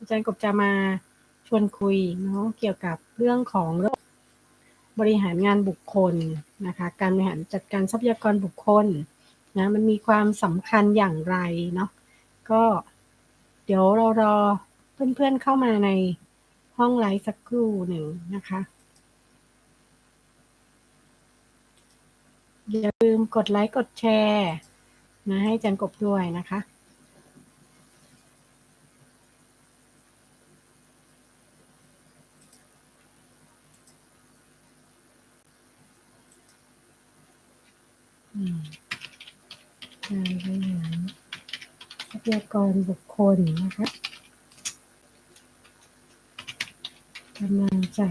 อาจารย์กบจะมาชวนคุยเนาะเกี่ยวกับเรื่องของระบบบริหารงานบุคคลนะคะ การบริหารจัดการทรัพยากรบุคคลนะมันมีความสำคัญอย่างไรเนาะก็เดี๋ยวเรารอเพื่อนๆเข้ามาในห้องไลฟ์สักครู่หนึ่งนะคะอย่าลืมกดไลค์กดแชร์นะให้อาจันกบด้วยนะคะ การบริหารทรัพยากรบุคคลนะคะกำลังจะ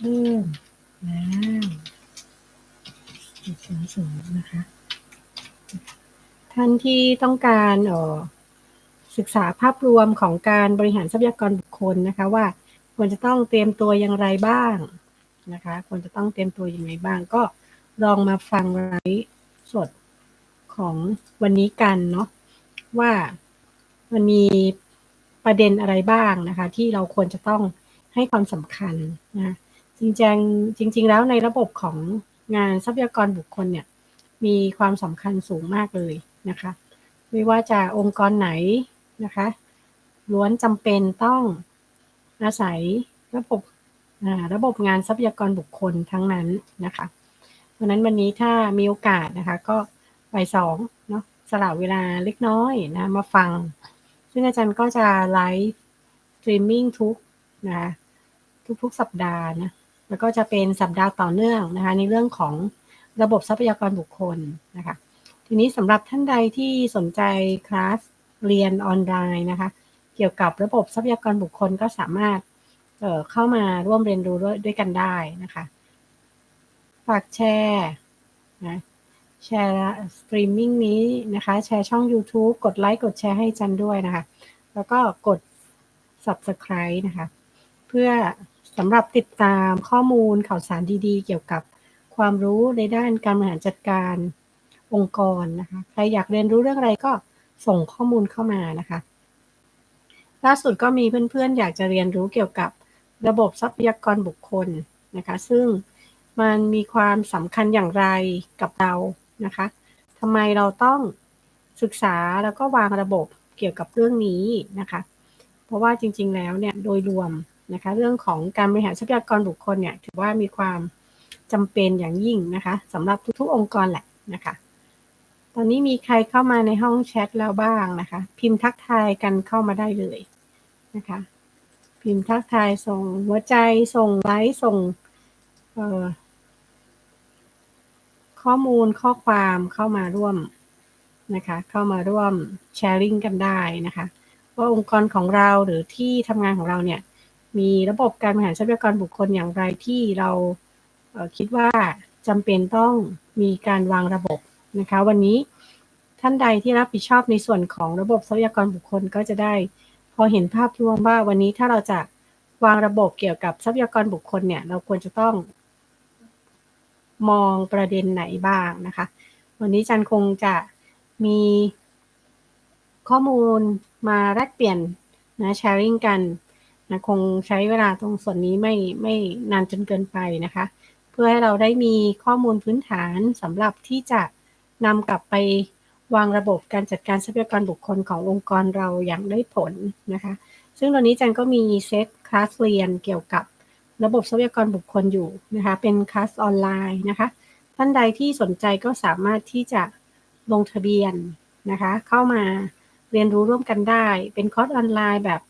เริ่มแล้วจุดศูนย์ศูนนะคะ ท่านที่ต้องการออศึกษาภาพรวมของการบริหารทรัพยากรบุคคลนะคะว่าควรจะต้องเตรียมตัวอย่างไรบ้างนะคะควรจะต้องเตรียมตัวอย่างไรบ้าง ก็ลองมาฟังไลฟ์สด ของวันนี้กันเนาะว่ามันมีประเด็นอะไรบ้างนะคะ ที่เราควรจะต้องให้ความสำคัญนะจริงๆจริง ๆ แล้วในระบบของงานทรัพยากรบุคคลเนี่ยมีความสำคัญสูงมากเลยนะคะ ไม่ว่าจะองค์กรไหนนะคะล้วนจำเป็นต้องอาศัยระบบระบบงานทรัพยากรบุคคลทั้งนั้นนะคะ เพราะนั้นวันนี้ถ้ามีโอกาสนะคะ ก็ บ่ายสองเนาะสละเวลาเล็กน้อยนะ มาฟัง ซึ่งอาจารย์ก็จะไลฟ์สตรีมมิ่งทุกนะคะทุกๆสัปดาห์นะแล้วก็จะเป็นสัปดาห์ต่อเนื่องนะคะ ในเรื่องของระบบทรัพยากรบุคคลนะคะ ทีนี้สำหรับท่านใดที่สนใจคลาสเรียนออนไลน์นะคะ เกี่ยวกับระบบทรัพยากรบุคคลก็สามารถเเข้ามาร่วมเรียนรู้ด้วยกันได้นะคะ ฝากแชร์นะ แชร์สตรีมมิ่งนี้นะคะ แชร์ช่อง YouTube กดไลค์กดแชร์ให้จันด้วยนะคะ แล้วก็กด Subscribe นะคะ เพื่อสำหรับติดตามข้อมูลข่าวสารดีๆ เกี่ยวกับความรู้ในด้านการบริหารจัดการองค์กรนะคะ ใครอยากเรียนรู้เรื่องอะไรก็ส่งข้อมูลเข้ามานะคะ ล่าสุดก็มีเพื่อนๆ อยากจะเรียนรู้เกี่ยวกับระบบทรัพยากรบุคคลนะคะ ซึ่งมันมีความสำคัญอย่างไรกับเรา นะคะทำไมเราต้องศึกษาแล้วก็วางระบบเกี่ยวกับเรื่องนี้นะคะ เพราะว่าจริง ๆ แล้วเนี่ยโดยรวมนะคะ เรื่องของการบริหารทรัพยากรบุคคลเนี่ยถือว่ามีความจำเป็นอย่างยิ่งนะคะสำหรับทุกๆองค์กรแหละนะคะ ตอนนี้มีใครเข้ามาในห้องแชทแล้วบ้างนะคะ พิมพ์ทักทายกันเข้ามาได้เลยนะคะ พิมพ์ทักทายส่งหัวใจส่งไลค์ส่ง ข้อมูลข้อความเข้ามาร่วมนะคะ เข้ามาร่วมแชร์ลิงกันได้นะคะ ว่าองค์กรของเราหรือที่ทำงานของเราเนี่ย มีระบบการบริหารทรัพยากรบุคคลอย่างไรที่เราคิดว่าจำเป็นต้องมีการวางระบบนะคะ วันนี้ท่านใดที่รับผิดชอบในส่วนของระบบทรัพยากรบุคคลก็จะได้ พอเห็นภาพรวมว่าวันนี้ถ้าเราจะวางระบบเกี่ยวกับทรัพยากรบุคคลเนี่ย เราควรจะต้อง มองประเด็นไหนบ้างนะคะ วันนี้จันคงจะมีข้อมูลมาแลกเปลี่ยนนะแชร์ริ่งกันนะคงใช้เวลาตรงส่วนนี้ไม่ไม่นานจนเกินไปนะคะ เพื่อให้เราได้มีข้อมูลพื้นฐานสำหรับที่จะนำกลับไปวางระบบการจัดการทรัพยากรบุคคลขององค์กรเราอย่างได้ผลนะคะ ซึ่งตอนนี้จันก็มีเซตคลาสเรียนเกี่ยวกับ ระบบทรัพยากรบุคคลอยู่นะคะ เป็นคลาสออนไลน์นะคะ ท่านใดที่สนใจก็สามารถที่จะลงทะเบียนนะคะ เข้ามาเรียนรู้ร่วมกันได้ เป็นคอร์สออนไลน์แบบ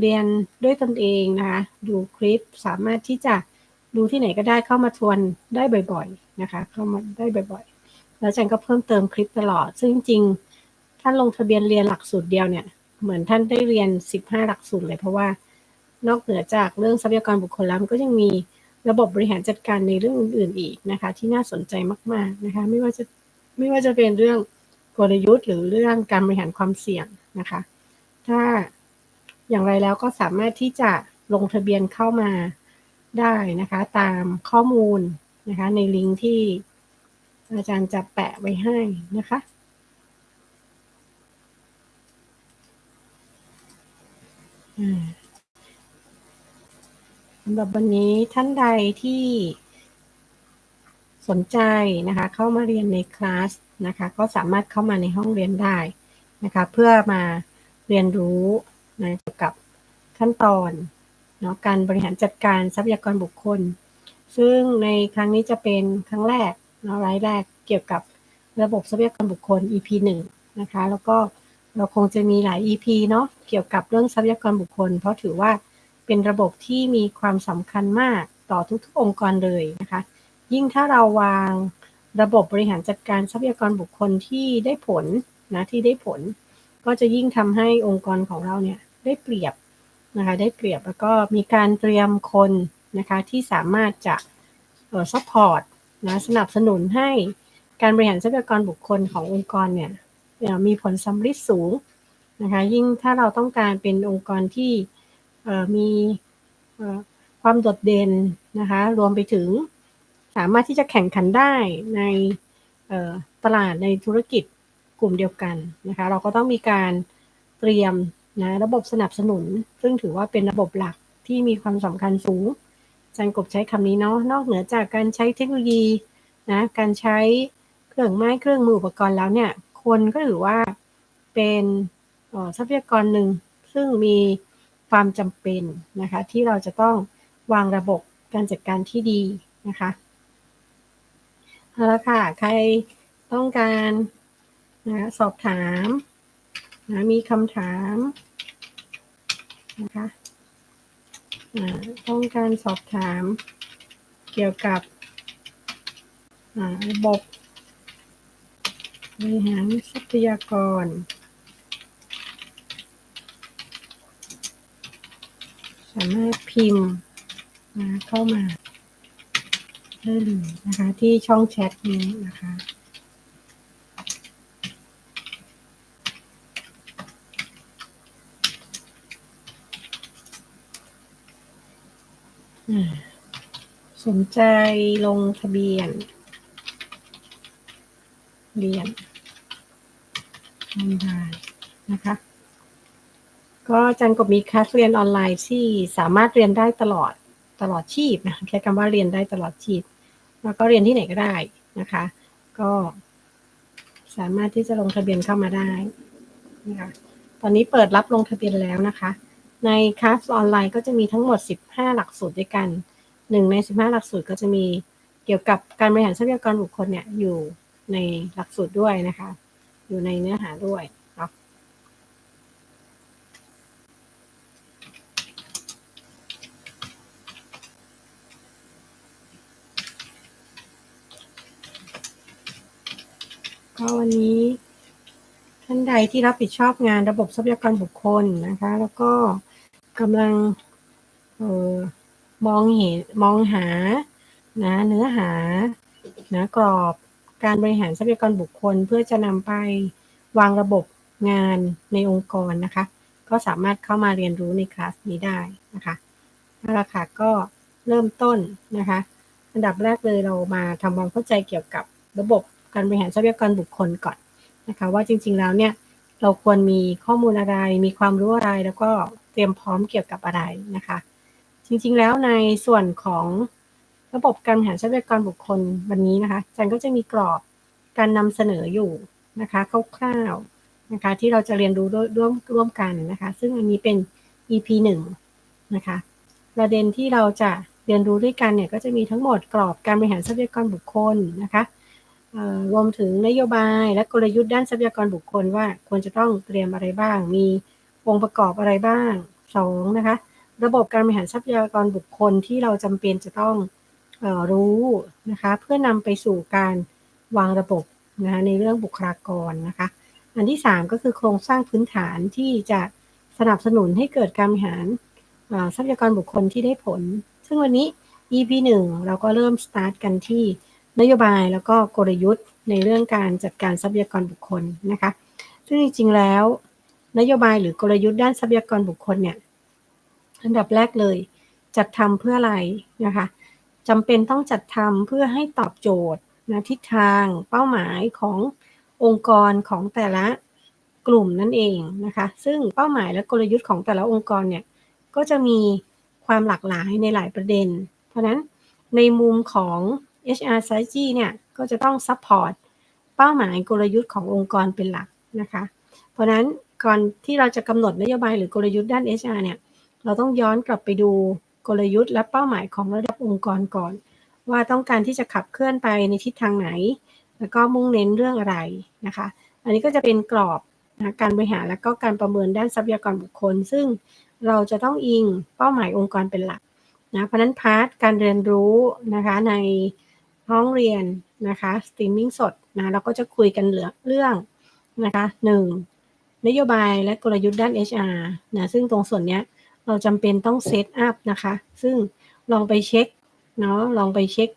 เรียนด้วยตนเองนะคะ ดูคลิปสามารถที่จะดูที่ไหนก็ได้เข้ามาทวนได้บ่อย ๆนะคะ เข้ามาได้บ่อยๆ แล้วจันก็เพิ่มเติมคลิปตลอด ซึ่งจริงท่านลงทะเบียนเรียนหลักสูตรเดียวเนี่ย เหมือนท่านได้เรียน 15 หลักสูตรเลยเพราะว่า นอกเหนือจากเรื่องทรัพยากรบุคคลแล้วมันก็ยังมีระบบบริหารจัดการในเรื่องอื่นๆอีกนะคะ ที่น่าสนใจมาก ๆนะคะ ไม่ว่าจะไม่ว่าจะเป็นเรื่องกลยุทธ์ หรือเรื่องการบริหารความเสี่ยงนะคะ ถ้าอย่างไรแล้วก็สามารถที่จะลงทะเบียนเข้ามาได้นะคะ ตามข้อมูลนะคะ ในลิงก์ที่อาจารย์จะแปะไว้ให้นะคะอ่า สำหรับวันนี้ท่านใดที่สนใจนะคะเข้ามาเรียนในคลาสนะคะก็สามารถเข้ามาในห้องเรียนได้นะคะเพื่อมาเรียนรู้นะเกี่ยวกับขั้นตอนเนาะการบริหารจัดการทรัพยากรบุคคล ซึ่งในครั้งนี้จะเป็นครั้งแรกเนาะรายแรกเกี่ยวกับระบบทรัพยากรบุคคล EP 1นะคะแล้วก็เราคงจะมีหลาย EP เนาะเกี่ยวกับเรื่องทรัพยากรบุคคล เพราะถือว่า เป็นระบบที่มีความสำคัญมากต่อทุกๆ องค์กรเลยนะคะ ยิ่งถ้าเราวางระบบบริหารจัดการทรัพยากรบุคคลที่ได้ผลนะที่ได้ผล ก็จะยิ่งทำให้องค์กรของเราเนี่ยได้เปรียบนะคะได้เปรียบแล้วก็มีการเตรียมคนนะคะที่สามารถจะเออซัพพอร์ตนะสนับสนุนให้การบริหารทรัพยากรบุคคลขององค์กรเนี่ยมีผลสำลิดสูงนะคะยิ่งถ้าเราต้องการเป็นองค์กรที่ มีความโดดเด่นนะคะ รวมไปถึงสามารถที่จะแข่งขันได้ในตลาดในธุรกิจกลุ่มเดียวกันนะคะ เราก็ต้องมีการเตรียมนะระบบสนับสนุน ซึ่งถือว่าเป็นระบบหลักที่มีความสำคัญสูงอาจารย์กบใช้คำนี้เนาะนอกเหนือจากการใช้เทคโนโลยีนะการใช้เครื่องไม้เครื่องมืออุปกรณ์แล้วเนี่ย คนก็ถือว่าเป็นทรัพยากรหนึ่งซึ่งมี ความจำเป็นนะคะ ที่เราจะต้องวางระบบการจัดการที่ดีนะคะเอาละค่ะ ใครต้องการนะสอบถามนะมีคำถามนะคะต้องการสอบถามเกี่ยวกับระบบบริหารทรัพยากร สามารถพิมพ์นะเข้ามาได้เลยนะคะที่ช่องแชทนี้นะคะสนใจลงทะเบียน เรียนออนไลน์นะคะ ก็จันกบมีคลาสเรียนออนไลน์ที่สามารถเรียนได้ตลอดตลอดชีพนะใช้คำว่าเรียนได้ตลอดชีพ แล้วก็เรียนที่ไหนก็ได้นะคะ ก็สามารถที่จะลงทะเบียนเข้ามาได้นะคะตอนนี้เปิดรับลงทะเบียนแล้วนะคะ ในคลาสออนไลน์ก็จะมีทั้งหมด 15 หลักสูตรด้วยกันหนึ่งใน 15 หลักสูตรก็จะมีเกี่ยวกับการบริหารทรัพยากรบุคคลเนี่ยอยู่ในหลักสูตรด้วยนะคะ อยู่ในเนื้อหาด้วย นาะวันนี้ ท่านใดที่รับผิดชอบงานระบบทรัพยากรบุคคลนะคะ แล้วก็กำลังเออมองเห็นมองหานะเนื้อหานะกรอบการบริหารทรัพยากรบุคคล เพื่อจะนำไปวางระบบงานในองค์กรนะคะ ก็สามารถเข้ามาเรียนรู้ในคลาสนี้ได้นะคะนั่นแหละค่ะก็เริ่มต้นนะคะ อันดับแรกเลยเรามาทำความเข้าใจเกี่ยวกับระบบ การบริหารทรัพยากรบุคคลก่อนนะคะว่าจริงๆแล้วเนี่ยเราควรมีข้อมูลอะไร มีความรู้อะไร แล้วก็เตรียมพร้อมเกี่ยวกับอะไรนะคะ จริงๆแล้วในส่วนของระบบการบริหารทรัพยากรบุคคลวันนี้นะคะจันก็จะมีกรอบการนำเสนออยู่นะคะคร่าวๆนะคะที่เราจะเรียนรู้ร่วมร่วมกันนะคะ ซึ่งอันนี้เป็น EP 1นะคะประเด็นที่เราจะเรียนรู้ด้วยกันเนี่ยก็จะมีทั้งหมดกรอบการบริหารทรัพยากรบุคคลนะคะ รวมถึงนโยบายและกลยุทธ์ด้านทรัพยากรบุคคลว่าควรจะต้องเตรียมอะไรบ้าง มีองค์ประกอบอะไรบ้าง2นะคะ ระบบการบริหารทรัพยากรบุคคลที่เราจำเป็นจะต้องออรู้นะคะ เพื่อนำไปสู่การวางระบบนะคะในเรื่องบุคลากรนะคะ อันที่ 3 ก็คือโครงสร้างพื้นฐานที่จะสนับสนุนให้เกิดการบริหารทรัพยากรบุคคลที่ได้ผล ซึ่งวันนี้ EP 1 เราก็เริ่มสตาร์ทกันที่ นโยบายแล้วก็กลยุทธ์ในเรื่องการจัดการทรัพยากรบุคคลนะคะ ซึ่งจริงๆแล้ว นโยบายหรือกลยุทธ์ด้านทรัพยากรบุคคลเนี่ยอันดับแรกเลยจัดทำเพื่ออะไรนะคะจำเป็นต้องจัดทำเพื่อให้ตอบโจทย์นะทิศทางเป้าหมายขององค์กรของแต่ละกลุ่มนั่นเองนะคะ ซึ่งเป้าหมายและกลยุทธ์ของแต่ละองค์กรเนี่ยก็จะมีความหลากหลายในหลายประเด็น เพราะฉะนั้นในมุมของ HR strategy เนี่ยก็จะต้อง support เป้าหมายกลยุทธ์ขององค์กรเป็นหลักนะคะ เพราะฉะนั้นก่อนที่เราจะกำหนดนโยบายหรือกลยุทธ์ด้าน HR เนี่ยเราต้องย้อนกลับไปดูกลยุทธ์และเป้าหมายของระดับองค์กรก่อน ว่าต้องการที่จะขับเคลื่อนไปในทิศทางไหน แล้วก็มุ่งเน้นเรื่องอะไรนะคะ อันนี้ก็จะเป็นกรอบนะการบริหารและก็การประเมินด้านทรัพยากรบุคคล ซึ่งเราจะต้องอิงเป้าหมายองค์กรเป็นหลักนะเพราะนั้นพาร์ทการเรียนรู้นะคะใน ห้องเรียนนะคะสตรีมมิ่งสดนะเราก็จะคุยกันเหลือเรื่องนะคะหนึ่งนโยบายและกลยุทธ์ด้าน HR นะซึ่งตรงส่วนเนี้ยเราจำเป็นต้องเซตอัพนะคะ ซึ่งลองไปเช็คเนาะลองไปเช็ค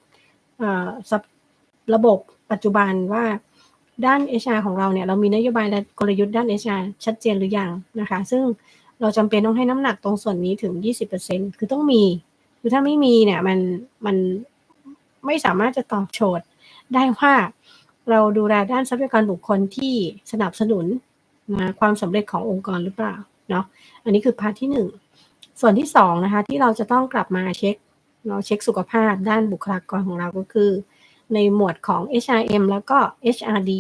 ระบบปัจจุบันว่าด้าน HR ของเราเนี่ยเรามีนโยบายและกลยุทธ์ด้าน HR ชัดเจนหรือยังนะคะ ซึ่งเราจำเป็นต้องให้น้ำหนักตรงส่วนนี้ถึง 20%คือต้องมี คือถ้าไม่มีเนี่ยมันมัน ไม่สามารถจะตอบโจทย์ได้ว่าเราดูแลด้านทรัพยากรบุคคลที่สนับสนุนนะความสำเร็จขององค์กรหรือเปล่าเนาะอันนี้คือพาร์ทที่ 1 ส่วนที่2นะคะที่เราจะต้องกลับมาเช็คเราเช็คสุขภาพด้านบุคลากรของเราก็คือ ในหมวดของ HRM แล้วก็ HRD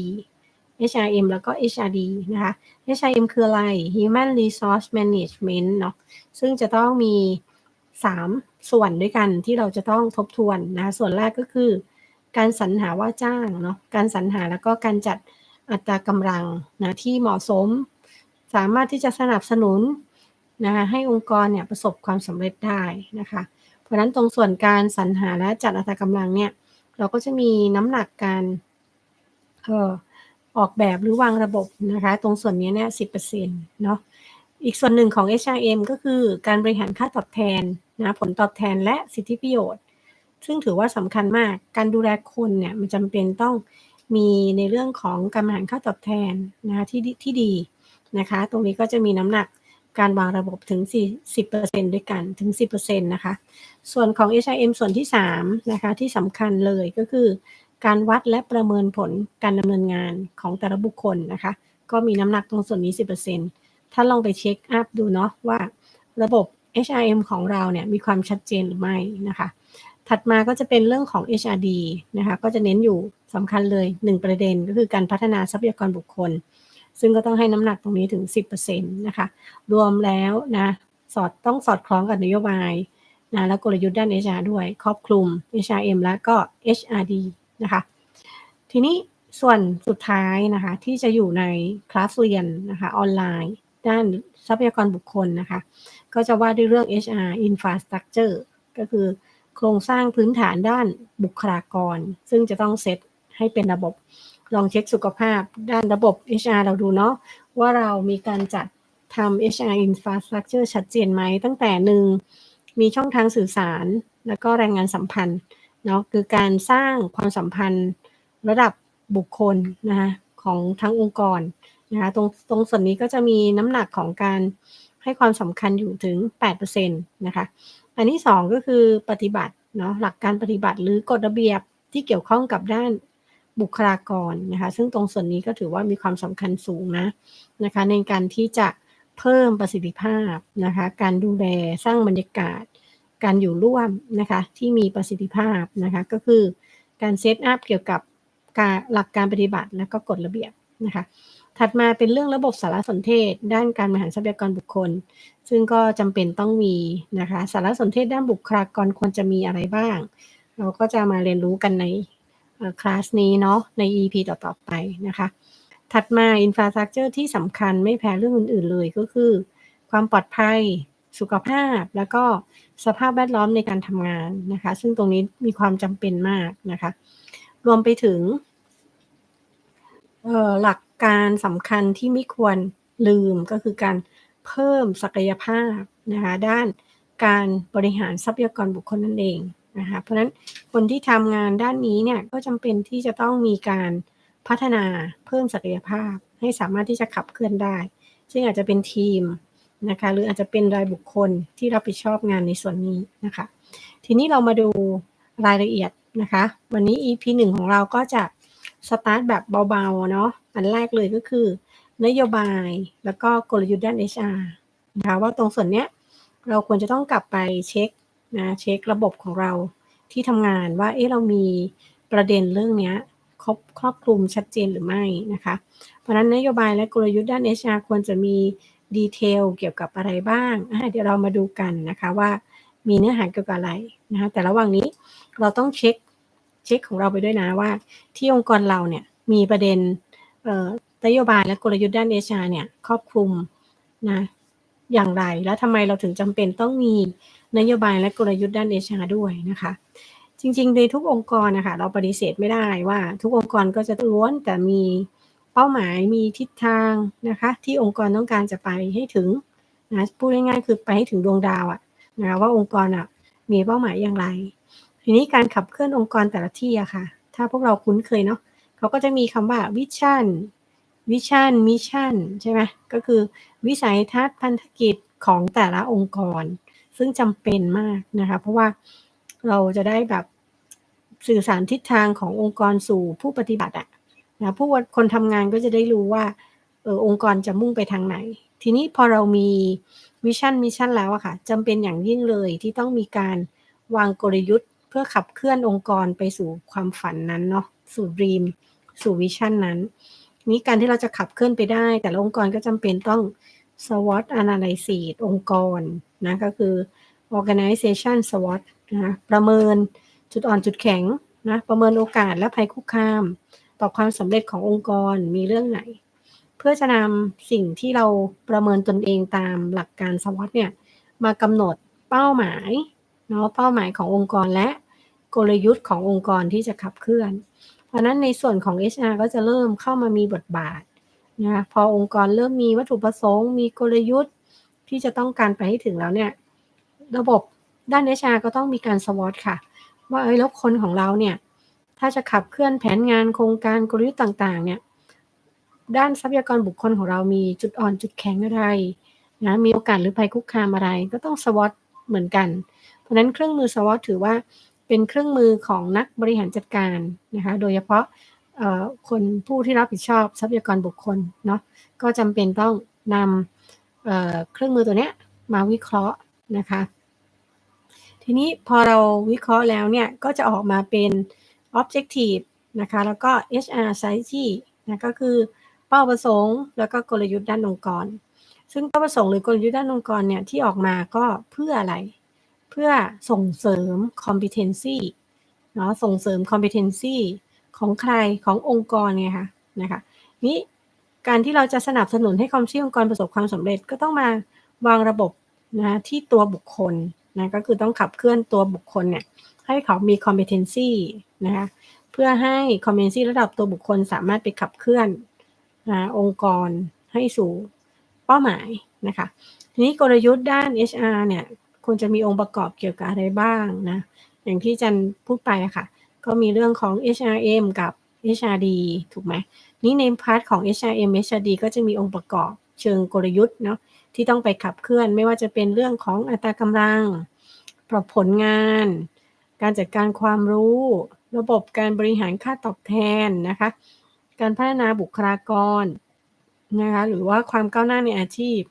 HRM แล้วก็ HRD นะคะ HRM คืออะไร Human Resource Management เนาะซึ่งจะต้องมี 3 ส่วนด้วยกันที่เราจะต้องทบทวนนะส่วนแรกก็คือ การสรรหาว่าจ้างเนาะการสรรหาแล้วก็การจัดอัตรากำลังนะที่เหมาะสม สามารถที่จะสนับสนุนนะคะให้องค์กรเนี่ยประสบความสำเร็จได้นะคะ เพราะนั้นตรงส่วนการสรรหาและจัดอัตรากำลังเนี่ยเราก็จะมีน้ำหนักการเอ่อออกแบบหรือวางระบบนะคะ ตรงส่วนนี้เนี่ยสิเนาะอีกส่วนหนึ่งของ HRM ก็คือการบริหารค่าตอบแทน นะผลตอบแทนและสิทธิประโยชน์ ซึ่งถือว่าสำคัญมากการดูแลคนเนี่ยมันจำเป็นต้องมีในเรื่องของการบริหารค่าตอบแทนนะที่ที่ดีนะคะ ตรงนี้ก็จะมีน้ำหนักการวางระบบถึง 40%ด้วยกันถึง 10%นะคะ ส่วนของ HRM ส่วนที่ 3 นะคะ ที่สำคัญเลยก็คือ การวัดและประเมินผลการดำเนินงานของแต่ละบุคคลนะคะ ก็มีน้ำหนักตรงส่วนนี้ 10%ถ้าลองไปเช็คอัพดูเนาะว่าระบบ HRM ของเราเนี่ยมีความชัดเจนหรือไม่นะคะ ถัดมาก็จะเป็นเรื่องของ HRD นะคะก็จะเน้นอยู่สำคัญเลย 1 ประเด็นก็คือการพัฒนาทรัพยากรบุคคล ซึ่งก็ต้องให้น้ำหนักตรงนี้ถึง 10%นะคะ รวมแล้วนะสอดต้องสอดคล้องกับนโยบายนะและกลยุทธ์ด้าน HR ด้วย ครอบคลุม HRM และก็ HRD นะคะ ทีนี้ส่วนสุดท้ายนะคะ ที่จะอยู่ในคลาสเรียนนะคะออนไลน์ ด้านทรัพยากรบุคคลนะคะ ก็จะว่าด้วยเรื่อง HR infrastructure ก็คือโครงสร้างพื้นฐานด้านบุคลากร ซึ่งจะต้องเซตให้เป็นระบบ ลองเช็คสุขภาพด้านระบบ HR เราดูเนาะว่าเรามีการจัดทำ HR infrastructure ชัดเจนไหม ตั้งแต่หนึ่งมีช่องทางสื่อสาร แล้วก็แรงงานสัมพันธ์เนาะคือการสร้างความสัมพันธ์ระดับบุคคลนะคะของทั้งองค์กรนะคะตรงตรงส่วนนี้ก็จะมีน้ำหนักของการ ให้ความสำคัญอยู่ถึง 8%นะคะ อันที่ 2 ก็คือปฏิบัติเนาะหลักการปฏิบัติหรือกฎระเบียบที่เกี่ยวข้องกับด้านบุคลากรนะคะ ซึ่งตรงส่วนนี้ก็ถือว่ามีความสำคัญสูงนะนะคะ ในการที่จะเพิ่มประสิทธิภาพนะคะ การดูแลสร้างบรรยากาศ การอยู่ร่วมนะคะที่มีประสิทธิภาพนะคะ ก็คือการเซตอัพเกี่ยวกับการหลักการปฏิบัติและก็กฎระเบียบนะคะ ถัดมาเป็นเรื่องระบบสารสนเทศ ด้านการบริหารทรัพยากรบุคคล ซึ่งก็จำเป็นต้องมีนะคะสารสนเทศด้านบุคลากรควรจะมีอะไรบ้าง เราก็จะมาเรียนรู้กันในคลาสนี้เนาะใน EP ต่อๆไปนะคะ ถัดมาอินฟราสตรักเจอร์ที่สำคัญไม่แพ้เรื่องอื่นๆเลยก็คือ ความปลอดภัย สุขภาพ แล้วก็สภาพแวดล้อมในการทำงานนะคะ ซึ่งตรงนี้มีความจำเป็นมากนะคะ รวมไปถึงหลัก การสำคัญที่ไม่ควรลืมก็คือการเพิ่มศักยภาพนะคะด้านการบริหารทรัพยากรบุคคลนั่นเองนะคะเพราะฉะนั้นคนที่ทำงานด้านนี้เนี่ยก็จำเป็นที่จะต้องมีการพัฒนาเพิ่มศักยภาพ ให้สามารถที่จะขับเคลื่อนได้ ซึ่งอาจจะเป็นทีมนะคะหรืออาจจะเป็นรายบุคคลที่รับผิดชอบงานในส่วนนี้นะคะ ทีนี้เรามาดูรายละเอียดนะคะ วันนี้ EP หนึ่งของเราก็จะ สตาร์ทแบบเบาๆเนาะอันแรกเลยก็คือ นโยบายแล้วก็กลยุทธ์ด้าน HR นะคะว่าตรงส่วนเนี้ยเราควรจะต้องกลับไปเช็คนะเช็คระบบของเราที่ทำงานว่าเอ๊ะเรามีประเด็นเรื่องเนี้ยครอบครอบคลุมชัดเจนหรือไม่นะคะ เพราะนั้นนโยบายและกลยุทธ์ด้าน HR ควรจะมีดีเทลเกี่ยวกับอะไรบ้าง เดี๋ยวเรามาดูกันนะคะว่ามีเนื้อหาเกี่ยวกับอะไรนะคะแต่ระหว่างนี้เราต้องเช็ค เช็คของเราไปด้วยนะว่า ที่องค์กรเราเนี่ยมีประเด็นนโยบายและกลยุทธ์ด้าน HR เนี่ยครอบคลุมนะอย่างไรแล้วทำไมเราถึงจำเป็นต้องมีนโยบายและกลยุทธ์ด้าน HR ด้วยนะคะ จริงๆในทุกองค์กรนะคะเราปฏิเสธไม่ได้ว่า ทุกองค์กรก็จะล้วนแต่มีเป้าหมายมีทิศทางนะคะที่องค์กรต้องการจะไปให้ถึงนะพูดง่ายๆคือไปให้ถึงดวงดาวอะนะคะว่าองค์กรอะมีเป้าหมายอย่างไร ทีนี้การขับเคลื่อนองค์กรแต่ละที่อะค่ะ ถ้าพวกเราคุ้นเคยเนาะเขาก็จะมีคำว่าวิชั่นวิชั่นมิชชั่นใช่ไหมก็คือวิสัยทัศน์พันธกิจของแต่ละองค์กร ซึ่งจำเป็นมากนะคะ เพราะว่าเราจะได้แบบสื่อสารทิศทางขององค์กรสู่ผู้ปฏิบัติอะนะผู้คนทำงานก็จะได้รู้ว่าเออองค์กรจะมุ่งไปทางไหน ทีนี้พอเรามีวิชั่นมิชชั่นแล้วอะค่ะจำเป็นอย่างยิ่งเลยที่ต้องมีการวางกลยุทธ์ เพื่อขับเคลื่อนองค์กรไปสู่ความฝันนั้นเนาะสู่ดีมสู่วิชั่นนั้น นี้การที่เราจะขับเคลื่อนไปได้ แต่ละองค์กรก็จำเป็นต้อง SWOT analysis องค์กรนะก็คือ organization SWOT นะประเมินจุดอ่อนจุดแข็งนะประเมินโอกาสและภัยคุกคาม ต่อความสำเร็จขององค์กรมีเรื่องไหน เพื่อจะนำสิ่งที่เราประเมินตนเองตามหลักการ SWOT เนี่ยมากำหนดเป้าหมาย เนาะเป้าหมายขององค์กรและกลยุทธ์ขององค์กรที่จะขับเคลื่อน เพราะนั้นในส่วนของ HR ก็จะเริ่มเข้ามามีบทบาทนะพอองค์กรเริ่มมีวัตถุประสงค์ มีกลยุทธ์ที่จะต้องการไปให้ถึงแล้วเนี่ย ระบบด้าน HR ก็ต้องมีการสวอตค่ะ ว่าเอ้ยแล้วคนของเราเนี่ย ถ้าจะขับเคลื่อนแผนงานโครงการกลยุทธ์ต่างๆ เนี่ย ด้านทรัพยากรบุคคลของเรามีจุดอ่อนจุดแข็งอะไรนะมีโอกาสหรือภัยคุกคามอะไรก็ต้องสวอตเหมือนกัน เพราะนั้นเครื่องมือสวอตถือว่าเป็นเครื่องมือของนักบริหารจัดการนะคะ โดยเฉพาะคนผู้ที่รับผิดชอบทรัพยากรบุคคลเนาะ ก็จำเป็นต้องนำเเครื่องมือตัวนี้มาวิเคราะห์นะคะ ทีนี้พอเราวิเคราะห์แล้วเนี่ยก็จะออกมาเป็น objective นะคะ แล้วก็ HR strategy นะก็คือเป้าประสงค์แล้วก็กลยุทธ์ด้านองค์กร ซึ่งเป้าประสงค์หรือกลยุทธ์ด้านองค์กรเนี่ยที่ออกมาก็เพื่ออะไร พื่อส่งเสริม competency เนาะส่งเสริม competency ของใครขององค์กรไงคะนะคะนี้การที่เราจะสนับสนุนให้ความเชื่อองค์กรประสบความสำเร็จก็ต้องมาวางระบบนะที่ตัวบุคคลนะก็คือต้องขับเคลื่อนตัวบุคคลเนี่ยให้เขามี competency นะคะเพื่อให้ competency ระดับตัวบุคคลสามารถไปขับเคลื่อนนะองค์กรให้สู่เป้าหมายนะคะทีนี้กลยุทธ์ด้าน HR เนี่ย ควรจะมีองค์ประกอบเกี่ยวกับอะไรบ้างนะอย่างที่จันพูดไปค่ะ ก็มีเรื่องของ HRM กับ HRD ถูกไหมนี่ในพาร์ทของ HRM HRD ก็จะมีองค์ประกอบเชิงกลยุทธ์เนาะที่ต้องไปขับเคลื่อนไม่ว่าจะเป็นเรื่องของอัตรากำลังปรับผลงาน การจัดการความรู้ ระบบการบริหารค่าตอบแทนนะคะ การพัฒนาบุคลากรนะคะหรือว่าความก้าวหน้าในอาชีพ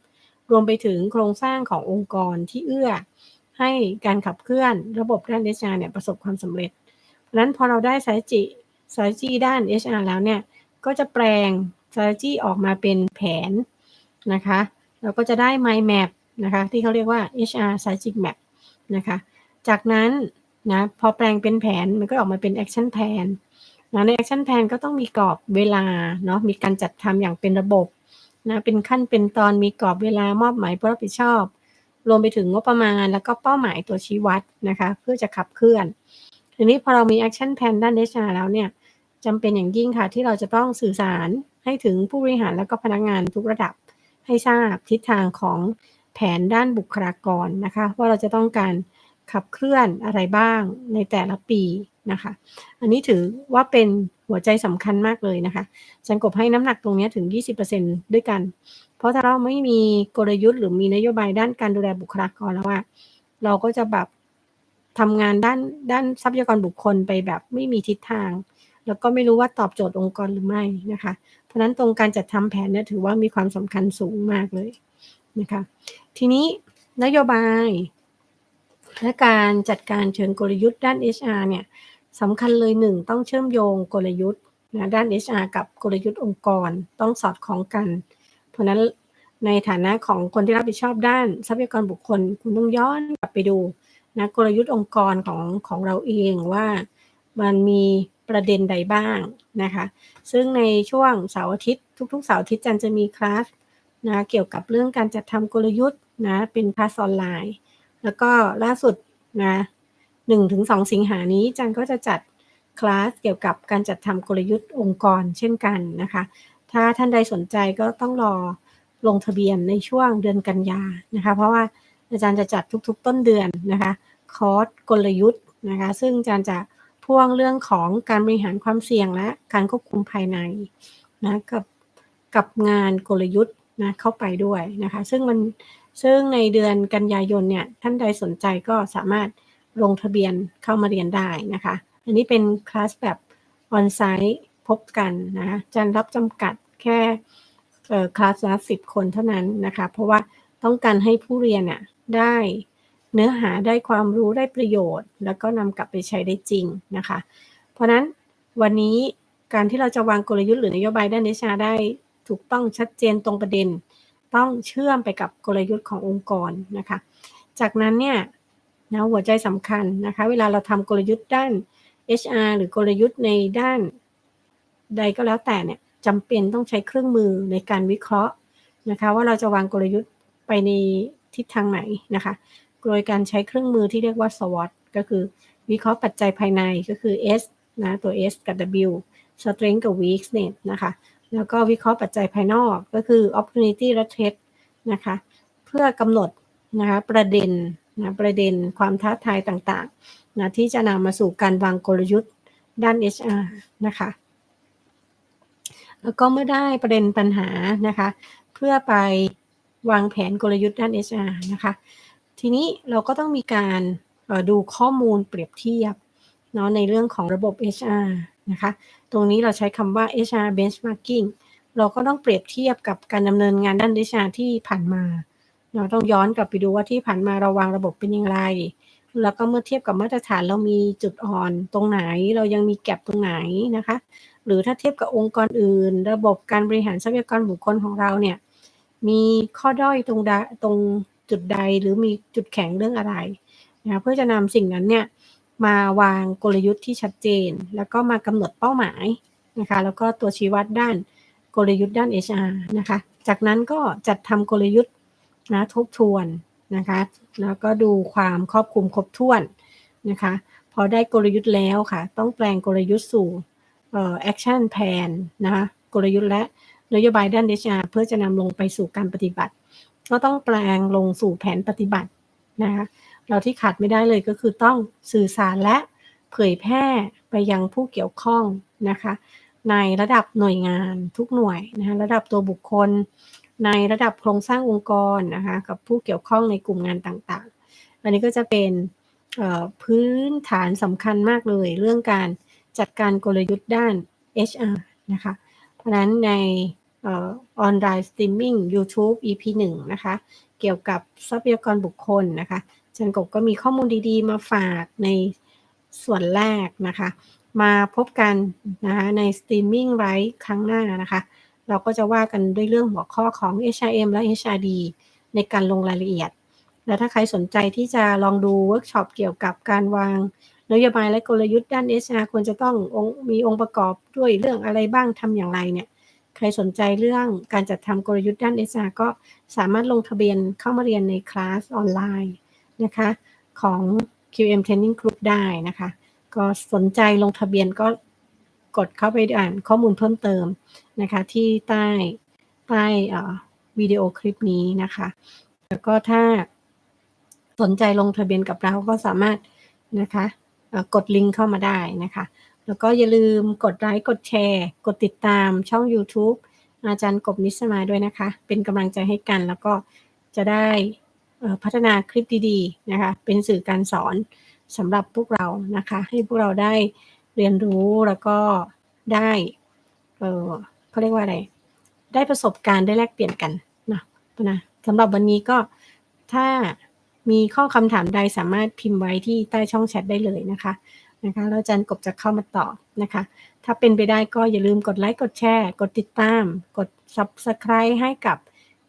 รวมไปถึงโครงสร้างขององค์กรที่เอื้อ ให้การขับเคลื่อนระบบด้าน HR เนี่ยประสบความสำเร็จ เพราะนั้นพอเราได้สายจิสายจีด้าน HR แล้วเนี่ย ก็จะแปลงสายจีออกมาเป็นแผนนะคะเราก็จะได้ mind map นะคะที่เขาเรียกว่า HR strategic map นะคะจากนั้นนะพอแปลงเป็นแผนมันก็ออกมาเป็น action plan นะใน action plan ก็ต้องมีกรอบเวลาเนาะมีการจัดทำอย่างเป็นระบบ นะเป็นขั้นเป็นตอนมีกรอบเวลามอบหมายผู้รับผิดชอบ รวมไปถึงงบประมาณ แล้วก็เป้าหมายตัวชี้วัดนะคะเพื่อจะขับเคลื่อน ทีนี้พอเรามี action plan ด้าน HR แล้วเนี่ยจำเป็นอย่างยิ่งค่ะที่เราจะต้องสื่อสารให้ถึงผู้บริหารแล้วก็พนักงานทุกระดับให้ทราบทิศทางของแผนด้านบุคลากรนะคะว่าเราจะต้องการขับเคลื่อนอะไรบ้างในแต่ละปีนะคะ อันนี้ถือว่าเป็น หัวใจสำคัญมากเลยนะคะจันกบให้น้ำหนักตรงนี้ถึง 20%ด้วยกัน เพราะถ้าเราไม่มีกลยุทธ์หรือมีนโยบายด้านการดูแลบุคลากรแล้วว่า เราก็จะแบบทำงานด้านด้านทรัพยากรบุคคลไปแบบไม่มีทิศทาง แล้วก็ไม่รู้ว่าตอบโจทย์องค์กรหรือไม่นะคะ เพราะนั้นตรงการจัดทำแผนเนี่ยถือว่ามีความสำคัญสูงมากเลยนะคะ ทีนี้นโยบายและการจัดการเชิงกลยุทธ์ด้าน HR เนี่ย สำคัญเลยหนึ่งต้องเชื่อมโยงกลยุทธ์นะด้าน HR กับกลยุทธ์องค์กรต้องสอดคล้องกัน เพราะนั้นในฐานะของคนที่รับผิดชอบด้านทรัพยากรบุคคล คุณต้องย้อนกลับไปดูนะกลยุทธ์องค์กรของของเราเองว่ามันมีประเด็นใดบ้างนะคะ ซึ่งในช่วงเสาร์อาทิตย์ทุกๆเสาร์อาทิตย์จันจะมีคลาสนะเกี่ยวกับเรื่องการจัดทำกลยุทธ์นะเป็นคลาสออนไลน์ แล้วก็ล่าสุดนะ หนึ่งถึงสองสิงหานี้จันก็จะจัดคลาสเกี่ยวกับการจัดทำกลยุทธ์องค์กรเช่นกันนะคะ ถ้าท่านใดสนใจก็ต้องรอลงทะเบียนในช่วงเดือนกันยานะคะ เพราะว่าอาจารย์จะจัดทุกๆ ต้นเดือนนะคะ คอร์สกลยุทธ์นะคะ ซึ่งอาจารย์จะพ่วงเรื่องของการบริหารความเสี่ยงและการควบคุมภายในนะกับกับงานกลยุทธ์นะเข้าไปด้วยนะคะ ซึ่งมันซึ่งในเดือนกันยายนเนี่ยท่านใดสนใจก็สามารถ ลงทะเบียนเข้ามาเรียนได้นะคะ อันนี้เป็นคลาสแบบออนไซต์พบกันนะจันรับจำกัดแค่คลาสละสิบคนเท่านั้นนะคะ เพราะว่าต้องการให้ผู้เรียนน่ะได้เนื้อหาได้ความรู้ได้ประโยชน์ แล้วก็นำกลับไปใช้ได้จริงนะคะ เพราะนั้นวันนี้การที่เราจะวางกลยุทธ์หรือนโยบายด้านนิชาได้ถูกต้องชัดเจนตรงประเด็น ต้องเชื่อมไปกับกลยุทธ์ขององค์กรนะคะ จากนั้นเนี่ย นะหัวใจสำคัญนะคะ เวลาเราทำกลยุทธ์ด้าน HR หรือกลยุทธ์ในด้านใดก็แล้วแต่เนี่ยจำเป็นต้องใช้เครื่องมือในการวิเคราะห์นะคะ ว่าเราจะวางกลยุทธ์ไปในทิศทางไหนนะคะโดยการใช้เครื่องมือที่เรียกว่า SWOT ก็คือวิเคราะห์ปัจจัยภายในก็คือ S นะตัว S กับ W Strength กับ Weakness นะคะ แล้วก็วิเคราะห์ปัจจัยภายนอกก็คือ Opportunity และ Threat นะคะ เพื่อกำหนดนะคะประเด็น นะประเด็นความท้าทายต่างๆนะที่จะนำมาสู่การวางกลยุทธ์ด้าน HR นะคะแล้วก็เมื่อได้ประเด็นปัญหานะคะ เพื่อไปวางแผนกลยุทธ์ด้าน HR นะคะ ทีนี้เราก็ต้องมีการดูข้อมูลเปรียบเทียบเนาะในเรื่องของระบบ HR นะคะ ตรงนี้เราใช้คำว่า HR benchmarking เราก็ต้องเปรียบเทียบกับการดำเนินงานด้าน HR ที่ผ่านมา เราต้องย้อนกลับไปดูว่าที่ผ่านมาเราวางระบบเป็นอย่างไร แล้วก็เมื่อเทียบกับมาตรฐานเรามีจุดอ่อนตรงไหน เรายังมีแก็บตรงไหนนะคะ หรือถ้าเทียบกับองค์กรอื่น ระบบการบริหารทรัพยากรบุคคลของเราเนี่ย มีข้อด้อยตรงตรงจุดใดหรือมีจุดแข็งเรื่องอะไรนะเพื่อจะนำสิ่งนั้นเนี่ยมาวางกลยุทธ์ที่ชัดเจน แล้วก็มากำหนดเป้าหมายนะคะ แล้วก็ตัวชี้วัดด้านกลยุทธ์ด้าน HR นะคะ จากนั้นก็จัดทำกลยุทธ์ นะทบทวนนะคะแล้วก็ดูความครอบคลุมครบถ้วนนะคะพอได้กลยุทธ์แล้วค่ะ ต้องแปลงกลยุทธ์สู่เอ่อ action plan นะคะกลยุทธ์และนโยบายด้าน HR เพื่อจะนำลงไปสู่การปฏิบัติ ก็ต้องแปลงลงสู่แผนปฏิบัตินะคะเราที่ขาดไม่ได้เลยก็คือต้องสื่อสารและเผยแพร่ไปยังผู้เกี่ยวข้องนะคะในระดับหน่วยงานทุกหน่วยนะคะระดับตัวบุคคล ในระดับโครงสร้างองค์กรนะคะกับผู้เกี่ยวข้องในกลุ่มงานต่างๆ อันนี้ก็จะเป็นพื้นฐานสำคัญมากเลย เรื่องการจัดการกลยุทธ์ด้าน HR นะคะ เพราะนั้นในออนไลน์สตรีมมิ่ง YouTube EP 1 นะคะ เกี่ยวกับทรัพยากรบุคคลนะคะจันกบก็มีข้อมูลดีๆ มาฝากในส่วนแรกนะคะ มาพบกันนะคะในสตรีมมิ่งไลฟ์ครั้งหน้านะคะ เราก็จะว่ากันด้วยเรื่องหัวข้อของ HRM และ HRD ในการลงรายละเอียด และถ้าใครสนใจที่จะลองดูเวิร์กช็อปเกี่ยวกับการวางนโยบายและกลยุทธ์ด้าน HR ควรจะต้องมีองค์ประกอบด้วยเรื่องอะไรบ้างทำอย่างไรเนี่ย ใครสนใจเรื่องการจัดทำกลยุทธ์ด้าน HR ก็สามารถลงทะเบียนเข้ามาเรียนในคลาสออนไลน์นะคะของ QM Training Group ได้นะคะ ก็สนใจลงทะเบียนก็ กดเข้าไปอ่านข้อมูลเพิ่มเติมนะคะ ที่ใต้ใต้วิดีโอคลิปนี้นะคะ แล้วก็ถ้าสนใจลงทะเบียนกับเราก็สามารถนะคะกดลิงก์เข้ามาได้นะคะ แล้วก็อย่าลืมกดไลค์กดแชร์ กดติดตามช่อง YouTube อาจารย์กบนิสมาด้วยนะคะ เป็นกำลังใจให้กันแล้วก็จะได้พัฒนาคลิปดีๆนะคะ เป็นสื่อการสอนสำหรับพวกเรานะคะ ให้พวกเราได้ เรียนรู้แล้วก็ได้เออเขาเรียกว่าอะไร ได้ประสบการณ์ได้แลกเปลี่ยนกันนะนะสำหรับวันนี้ก็ถ้ามีข้อคำถามใดสามารถพิมพ์ไว้ที่ใต้ช่องแชทได้เลยนะคะนะคะแล้วอาจารย์กบจะเข้ามาตอบนะคะ ถ้าเป็นไปได้ก็อย่าลืมกดไลค์กดแชร์ กดติดตาม กด Subscribe ให้กับ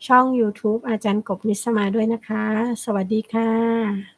ช่อง YouTube อาจารย์กบนิสมาด้วยนะคะ สวัสดีค่ะ